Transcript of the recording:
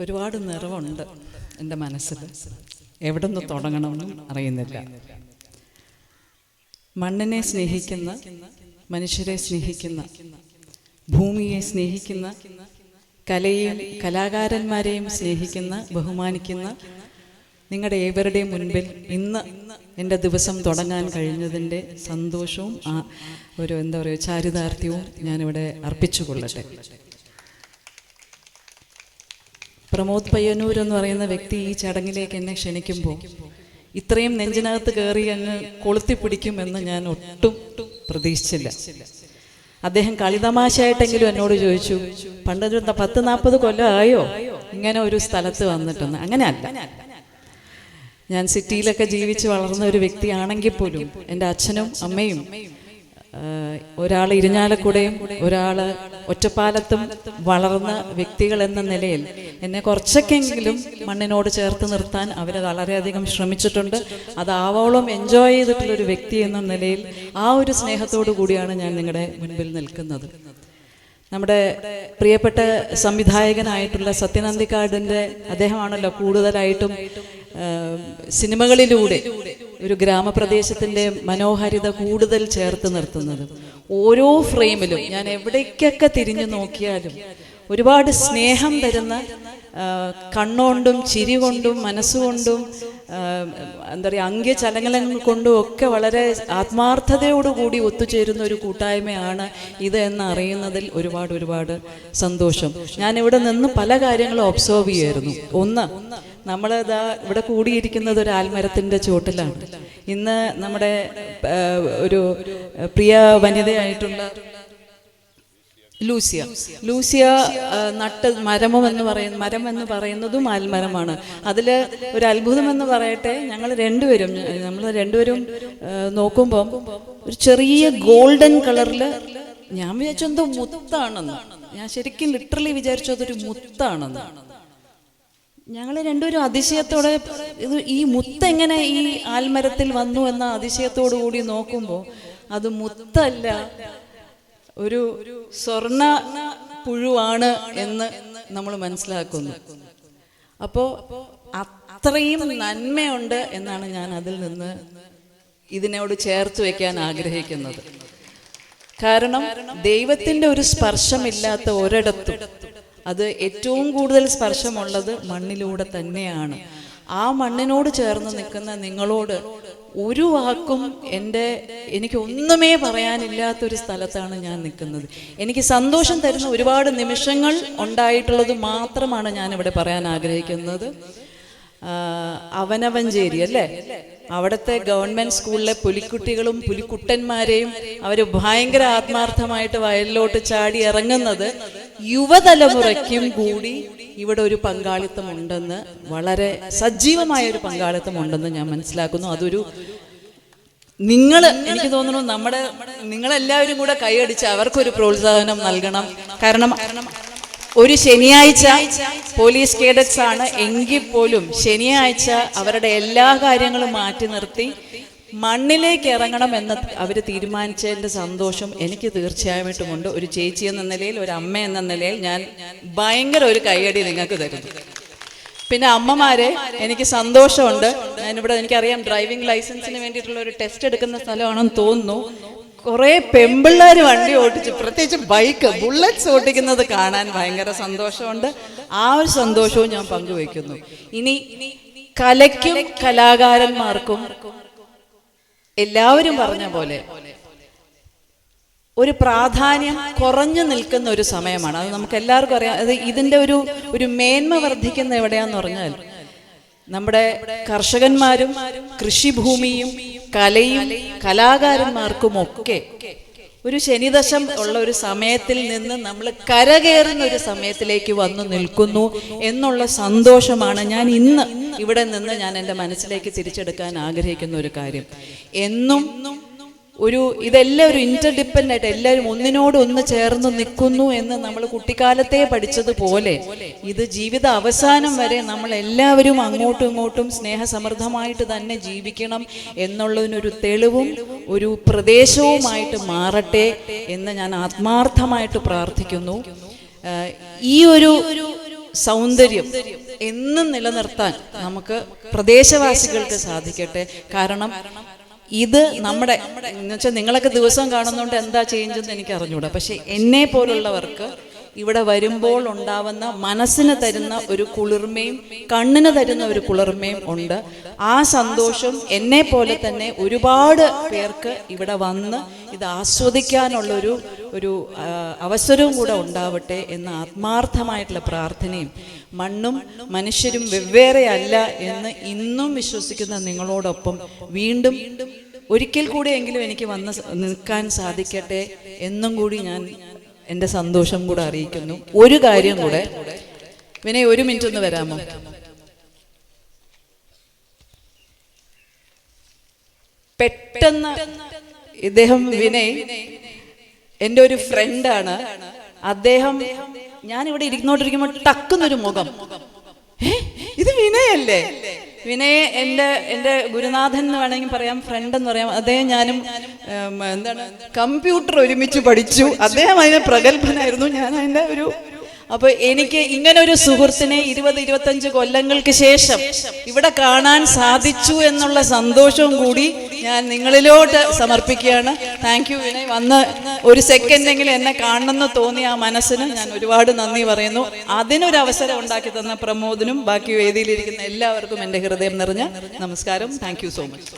ഒരുപാട് നിറവുണ്ട് എന്റെ മനസ്സിൽ. എവിടെ നിന്ന് തുടങ്ങണമെന്നും അറിയുന്നില്ല. മണ്ണിനെ സ്നേഹിക്കുന്ന മനുഷ്യരെ സ്നേഹിക്കുന്ന ഭൂമിയെ സ്നേഹിക്കുന്ന കലയെയും കലാകാരന്മാരെയും സ്നേഹിക്കുന്ന ബഹുമാനിക്കുന്ന നിങ്ങളുടെ ഏവരുടെയും മുൻപിൽ ഇന്ന് എന്റെ ദിവസം തുടങ്ങാൻ കഴിഞ്ഞതിന്റെ സന്തോഷവും ഒരു എന്താ പറയുക ചാരിതാർത്ഥ്യവും ഞാനിവിടെ അർപ്പിച്ചു കൊള്ളട്ടെ പ്രമോദ് പയ്യന്നൂർ എന്ന് പറയുന്ന വ്യക്തി ഈ ചടങ്ങിലേക്ക് എന്നെ ക്ഷണിക്കുമ്പോൾ ഇത്രയും നെഞ്ചിനകത്ത് കയറി അങ്ങ് കൊളുത്തി പിടിക്കുമെന്ന് ഞാൻ ഒട്ടും പ്രതീക്ഷിച്ചില്ല. അദ്ദേഹം കളിതമാശയായിട്ടെങ്കിലും എന്നോട് ചോദിച്ചു പണ്ടൊരു പത്ത് നാൽപ്പത് ആയോ ഇങ്ങനെ ഒരു സ്ഥലത്ത് വന്നിട്ടെന്ന്? അങ്ങനെയല്ല. ഞാൻ സിറ്റിയിലൊക്കെ ജീവിച്ച് വളർന്ന ഒരു വ്യക്തിയാണെങ്കിൽ പോലും എന്റെ അച്ഛനും അമ്മയും ഒരാൾ ഇരിഞ്ഞാലക്കുടയും ഒരാൾ ഒറ്റപ്പാലത്തും വളർന്ന വ്യക്തികൾ എന്ന നിലയിൽ എന്നെ കുറച്ചൊക്കെങ്കിലും മണ്ണിനോട് ചേർത്ത് നിർത്താൻ അവർ വളരെയധികം ശ്രമിച്ചിട്ടുണ്ട്. അത് ആവോളം എൻജോയ് ചെയ്തിട്ടുള്ളൊരു വ്യക്തി എന്ന നിലയിൽ ആ ഒരു സ്നേഹത്തോടു കൂടിയാണ് ഞാൻ നിങ്ങളുടെ മുൻപിൽ നിൽക്കുന്നത്. നമ്മുടെ പ്രിയപ്പെട്ട സംവിധായകനായിട്ടുള്ള സത്യനന്ദിക്കാടിന്റെ അദ്ദേഹമാണല്ലോ കൂടുതലായിട്ടും സിനിമകളിലൂടെ ഒരു ഗ്രാമപ്രദേശത്തിന്റെ മനോഹാരിത കൂടുതൽ ചേർത്ത് നിർത്തുന്നത്. ഓരോ ഫ്രെയിമിലും ഞാൻ എവിടേക്കൊക്കെ തിരിഞ്ഞു നോക്കിയാലും ഒരുപാട് സ്നേഹം തരുന്ന കണ്ണുകൊണ്ടും ചിരി കൊണ്ടും മനസ്സുകൊണ്ടും എന്താ പറയുക അംഗ്യചലനങ്ങൾ കൊണ്ടും ഒക്കെ വളരെ ആത്മാർത്ഥതയോടുകൂടി ഒത്തുചേരുന്ന ഒരു കൂട്ടായ്മയാണ് ഇത് എന്ന് അറിയുന്നതിൽ ഒരുപാട് ഒരുപാട് സന്തോഷം. ഞാൻ ഇവിടെ നിന്ന് പല കാര്യങ്ങളും ഒബ്സർവ് ചെയ്യായിരുന്നു ഒന്ന് നമ്മൾ ഇതാ ഇവിടെ കൂടിയിരിക്കുന്നത് ഒരു ആൽമരത്തിന്റെ ചുവട്ടിലാണ് ഇന്ന് നമ്മുടെ ഒരു പ്രിയ വനിതയായിട്ടുള്ള ലൂസിയ. ലൂസിയ. നട്ട് മരമം എന്ന് പറയുന്ന മരം എന്ന് പറയുന്നതും ആൽമരമാണ്. അതിൽ ഒരു അത്ഭുതം എന്ന് പറയട്ടെ ഞങ്ങൾ രണ്ടുപേരും നമ്മൾ രണ്ടുപേരും നോക്കുമ്പോൾ ഒരു ചെറിയ ഗോൾഡൻ കളറിൽ ഞാൻ വിചാരിച്ചു എന്തോ മുത്താണെന്ന്. ഞാൻ ശരിക്കും ലിറ്ററലി വിചാരിച്ചു അതൊരു മുത്താണെന്ന്. ഞങ്ങൾ രണ്ടുപേരും അതിശയത്തോടെ ഇത് ഈ മുത്ത് എങ്ങനെ ഈ ആൽമരത്തിൽ വന്നു എന്ന അതിശയത്തോടു കൂടി നോക്കുമ്പോൾ അത് മുത്തല്ല ഒരു സ്വർണ പുഴുവാണ് എന്ന് നമ്മൾ മനസ്സിലാക്കുന്നു. അപ്പോ അത്രയും നന്മയുണ്ട് എന്നാണ് ഞാൻ അതിൽ നിന്ന് ഇതിനോട് ചേർത്ത് വെക്കാൻ ആഗ്രഹിക്കുന്നത്. കാരണം ദൈവത്തിന്റെ ഒരു സ്പർശമില്ലാത്ത ഒരിടത്തും അത് ഏറ്റവും കൂടുതൽ സ്പർശമുള്ളത് മണ്ണിലൂടെ തന്നെയാണ്. ആ മണ്ണിനോട് ചേർന്ന് നിൽക്കുന്ന നിങ്ങളോട് ഒരു വാക്കും എന്റെ എനിക്ക് ഒന്നുമേ പറയാനില്ലാത്തൊരു സ്ഥലത്താണ് ഞാൻ നിൽക്കുന്നത്. എനിക്ക് സന്തോഷം തരുന്ന ഒരുപാട് നിമിഷങ്ങൾ ഉണ്ടായിട്ടുള്ളത് മാത്രമാണ് ഞാൻ ഇവിടെ പറയാൻ ആഗ്രഹിക്കുന്നത്. അവനവഞ്ചേരി അല്ലേ? അവിടുത്തെ ഗവൺമെന്റ് സ്കൂളിലെ പുലിക്കുട്ടികളും പുലിക്കുട്ടന്മാരെയും അവർ ഭയങ്കര ആത്മാർത്ഥമായിട്ട് വയലിലോട്ട് ചാടി ഇറങ്ങുന്നത് യുവതലമുറയ്ക്കും കൂടി ഇവിടെ ഒരു പങ്കാളിത്തമുണ്ടെന്ന് വളരെ സജീവമായ ഒരു പങ്കാളിത്തം ഉണ്ടെന്ന് ഞാൻ മനസ്സിലാക്കുന്നു. അതൊരു നിങ്ങൾ എനിക്ക് തോന്നുന്നു നമ്മുടെ നിങ്ങളെല്ലാവരും കൂടെ കൈയടിച്ച് അവർക്കൊരു പ്രോത്സാഹനം നൽകണം. കാരണം ഒരു ശനിയാഴ്ച പോലീസ് കേഡറ്റ്സ് ആണ് എങ്കിൽ പോലും ശനിയാഴ്ച അവരുടെ എല്ലാ കാര്യങ്ങളും മാറ്റി നിർത്തി മണ്ണിലേക്ക് ഇറങ്ങണം എന്ന് അവർ തീരുമാനിച്ചതിന്റെ സന്തോഷം എനിക്ക് തീർച്ചയായിട്ടുമുണ്ട് ഒരു ചേച്ചി എന്ന നിലയിൽ ഒരു അമ്മ എന്ന നിലയിൽ ഞാൻ ഭയങ്കര ഒരു കൈയടി നിങ്ങൾക്ക് തരുന്നു. പിന്നെ അമ്മമാരെ എനിക്ക് സന്തോഷമുണ്ട്. ഞാനിവിടെ എനിക്കറിയാം ഡ്രൈവിംഗ് ലൈസൻസിന് വേണ്ടിയിട്ടുള്ള ഒരു ടെസ്റ്റ് എടുക്കുന്ന സ്ഥലമാണെന്ന് തോന്നുന്നു. കുറെ പെമ്പിള്ളേർ വണ്ടി ഓടിച്ച് പ്രത്യേകിച്ച് ബൈക്ക് ബുള്ളറ്റ്സ് ഓടിക്കുന്നത് കാണാൻ ഭയങ്കര സന്തോഷമുണ്ട്. ആ ഒരു സന്തോഷവും ഞാൻ പങ്കുവയ്ക്കുന്നു. ഇനി കലയ്ക്കും കലാകാരന്മാർക്കും എല്ലാവരും പറഞ്ഞ പോലെ ഒരു പ്രാധാന്യം കുറഞ്ഞു നിൽക്കുന്ന ഒരു സമയമാണ്. അത് നമുക്ക് എല്ലാവർക്കും അറിയാം. അത് ഇതിന്റെ ഒരു ഒരു മേന്മ വർദ്ധിക്കുന്ന എവിടെയാന്ന് പറഞ്ഞാൽ നമ്മുടെ കർഷകന്മാരും കൃഷിഭൂമിയും കലയും കലാകാരന്മാർക്കും ഒക്കെ ഒരു ശനിദശം ഉള്ള ഒരു സമയത്തിൽ നിന്ന് നമ്മൾ കരകയറുന്ന ഒരു സമയത്തിലേക്ക് വന്നു നിൽക്കുന്നു എന്നുള്ള സന്തോഷമാണ് ഞാൻ ഇന്ന് ഇവിടെ നിന്ന് ഞാൻ എന്റെ മനസ്സിലേക്ക് തിരിച്ചെടുക്കാൻ ആഗ്രഹിക്കുന്ന ഒരു കാര്യം. എന്നും ഒരു ഇതെല്ലാം ഒരു ഇന്റർഡിപ്പെൻഡ് ആയിട്ട് എല്ലാവരും ഒന്നിനോട് ഒന്ന് ചേർന്ന് നിൽക്കുന്നു എന്ന് നമ്മൾ കുട്ടിക്കാലത്തെ പഠിച്ചതുപോലെ ഇത് ജീവിത അവസാനം വരെ നമ്മൾ എല്ലാവരും അങ്ങോട്ടും ഇങ്ങോട്ടും സ്നേഹസമൃദ്ധമായിട്ട് തന്നെ ജീവിക്കണം എന്നുള്ളതിനൊരു തെളിവും ഒരു പ്രദേശവുമായിട്ട് മാറട്ടെ എന്ന് ഞാൻ ആത്മാർത്ഥമായിട്ട് പ്രാർത്ഥിക്കുന്നു. ഈ ഒരു സൗന്ദര്യം എന്നും നിലനിർത്താൻ നമുക്ക് പ്രദേശവാസികൾക്ക് സാധിക്കട്ടെ. കാരണം ഇത് നമ്മുടെ എന്നുവെച്ചാൽ നിങ്ങളൊക്കെ ദിവസം കാണുന്നതുകൊണ്ട് എന്താ ചേഞ്ച് എന്ന് എനിക്ക് അറിഞ്ഞൂടാ പക്ഷെ എന്നെ പോലുള്ളവർക്ക് ഇവിടെ വരുമ്പോൾ ഉണ്ടാവുന്ന മനസ്സിന് തരുന്ന ഒരു കുളിർമയും കണ്ണിന് തരുന്ന ഒരു കുളിർമയും ഉണ്ട്. ആ സന്തോഷം എന്നെ പോലെ തന്നെ ഒരുപാട് പേർക്ക് ഇവിടെ വന്ന് ഇത് ആസ്വദിക്കാനുള്ളൊരു ഒരു അവസരവും കൂടെ ഉണ്ടാവട്ടെ എന്ന ആത്മാർത്ഥമായിട്ടുള്ള പ്രാർത്ഥനയും മണ്ണും മനുഷ്യരും വെവ്വേറെയല്ല എന്ന് ഇന്നും വിശ്വസിക്കുന്ന നിങ്ങളോടൊപ്പം വീണ്ടും ഒരിക്കൽ കൂടിയെങ്കിലും എനിക്ക് വന്ന് നിൽക്കാൻ സാധിക്കട്ടെ എന്നും കൂടി ഞാൻ എന്റെ സന്തോഷം കൂടെ അറിയിക്കുന്നു. ഒരു കാര്യം കൂടെ. വിനയ് ഒരു മിനിറ്റ് ഒന്ന് വരാമോ? പെട്ടെന്ന് ഇദ്ദേഹം വിനയ് എന്റെ ഒരു ഫ്രണ്ടാണ് അദ്ദേഹം ഞാൻ ഇവിടെ ഇരിക്കുന്നോണ്ടിരിക്കുമ്പോൾ ടക്കുന്നൊരു മുഖം. "ഏ, ഇത് വിനയല്ലേ? വിനയെ എന്റെ എന്റെ ഗുരുനാഥൻ എന്ന് വേണമെങ്കിൽ പറയാം ഫ്രണ്ട് എന്ന് പറയാം. അദ്ദേഹം ഞാനും എന്താണ് കമ്പ്യൂട്ടർ ഒരുമിച്ച് പഠിച്ചു. അദ്ദേഹം അതിന് പ്രഗത്ഭനായിരുന്നു. ഞാൻ അതിന്റെ ഒരു അപ്പൊ എനിക്ക് ഇങ്ങനെ ഒരു സുഹൃത്തിനെ ഇരുപത് ഇരുപത്തഞ്ച് കൊല്ലങ്ങൾക്ക് ശേഷം ഇവിടെ കാണാൻ സാധിച്ചു എന്നുള്ള സന്തോഷവും കൂടി ഞാൻ നിങ്ങളിലോട്ട് സമർപ്പിക്കുകയാണ്. Thank you Vinay. വന്ന് ഒരു സെക്കൻഡെങ്കിലും എന്നെ കാണണമെന്ന് തോന്നിയ ആ മനസ്സിന് ഞാൻ ഒരുപാട് നന്ദി പറയുന്നു. അതിനൊരു അവസരം ഉണ്ടാക്കി തന്ന പ്രമോദിനും ബാക്കി വേദിയിലിരിക്കുന്ന എല്ലാവർക്കും എന്റെ ഹൃദയം നിറഞ്ഞ നമസ്കാരം. Thank so much